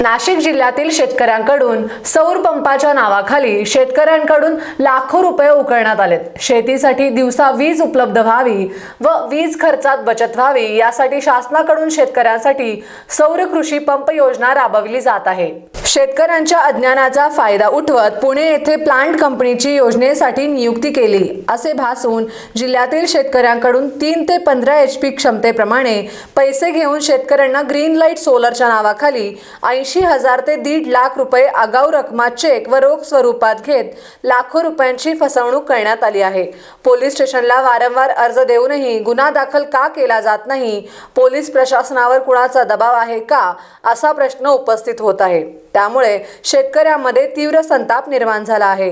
नाशिक जिल्ह्यातील शेतकऱ्यांकडून सौर पंपाच्या नावाखाली शेतकऱ्यांकडून लाखो रुपये उकळण्यात आलेत. शेतीसाठी दिवसा वीज उपलब्ध व्हावी व वीज खर्चात बचत व्हावी यासाठी शासनाकडून शेतकऱ्यांसाठी सौर कृषी पंप योजना राबवली जात आहे. शेतकऱ्यांच्या अज्ञानाचा फायदा उठवत पुणे येथे प्लांट कंपनीची योजनेसाठी नियुक्ती केली. असे भासून जिल्ह्यातील शेतकऱ्यांकडून तीन ते पंधरा एच पी क्षमतेप्रमाणे पैसे घेऊन शेतकऱ्यांना ग्रीन लाइट सोलरच्या नावाखाली ऐंशी हजार ते दीड लाख रुपये आगाऊ रकमा चेक व रोख स्वरूपात घेत लाखो रुपयांची फसवणूक करण्यात आली आहे. पोलीस स्टेशनला वारंवार अर्ज देऊनही गुन्हा दाखल का केला जात नाही? पोलीस प्रशासनावर कुणाचा दबाव आहे का? असा प्रश्न उपस्थित होत आहे. त्यामुळे शेतकऱ्यांमध्ये तीव्र संताप निर्माण झाला आहे.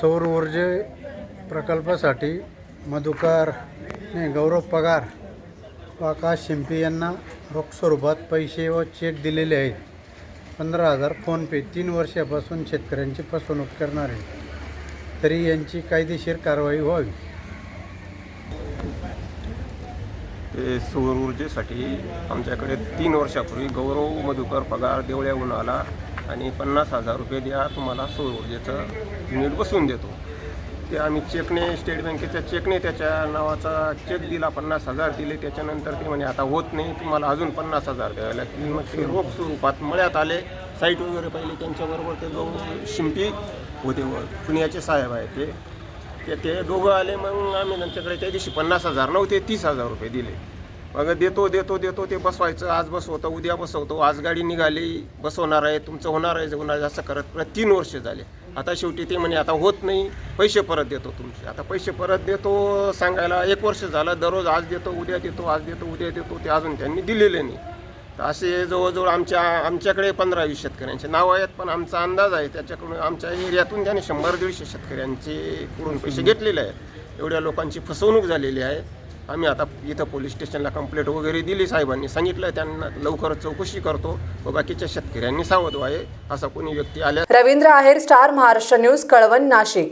सौर ऊर्जे प्रकल्पासाठी मधुकर गौरव पगार व आकाश शिंपी यांना रोख स्वरूपात पैसे व चेक दिलेले आहेत. पंधरा हजार फोनपे तीन वर्षापासून शेतकऱ्यांची फसवणूक करणार. आहे तरी यांची कायदेशीर कारवाई व्हावी. ते सौर ऊर्जेसाठी आमच्याकडे तीन वर्षापूर्वी गौरव मधुकर पगार देवळ्याहून आला आणि पन्नास हजार रुपये द्या तुम्हाला सौर ऊर्जेचं युनिट बसवून देतो. ते आम्ही चेकने स्टेट बँकेच्या चेकने त्याच्या नावाचा चेक दिला पन्नास हजार दिले. त्याच्यानंतर ते म्हणे आता होत नाही तुम्हाला अजून पन्नास हजार द्यावे लागतील. मग ते रोख स्वरूपात मळ्यात आले. साईट वगैरे पाहिले त्यांच्याबरोबर ते गौरव शिंपी होते व पुण्याचे साहेब आहेत ते. ते ते दोघं आले मग आम्ही त्यांच्याकडे त्या दिवशी पन्नास हजार नव्हते तीस हजार रुपये दिले. मग देतो देतो देतो ते बसवायचं. आज बसवतो उद्या बसवतो. आज गाडी निघाली बसवणार आहे तुमचं होणार आहे होणार आहे असं करत परत तीन वर्ष झाले. आता शेवटी ते म्हणे आता होत नाही पैसे परत देतो तुमचे. आता पैसे परत देतो सांगायला एक वर्ष झालं दररोज आज देतो उद्या देतो आज देतो उद्या देतो ते अजून त्यांनी दिलेले नाही. असे जवळजवळ आमच्या आमच्याकडे पंधरा वीस शेतकऱ्यांचे नावं आहेत पण आमचा अंदाज आहे त्याच्याकडून आमच्या एरियातून त्यांनी शंभर दीडशे शेतकऱ्यांचे कडून पैसे घेतलेले आहेत. एवढ्या लोकांची फसवणूक झालेली आहे. आम्ही आता इथं पोलीस स्टेशनला कंप्लेंट वगैरे दिली साहेबांनी सांगितलं त्यांना लवकर चौकशी करतो. व बाकीच्या शेतकऱ्यांनी सावध व्हावे असा कोणी व्यक्ती आल्या रवींद्र आहेर स्टार महाराष्ट्र न्यूज कळवण नाशिक.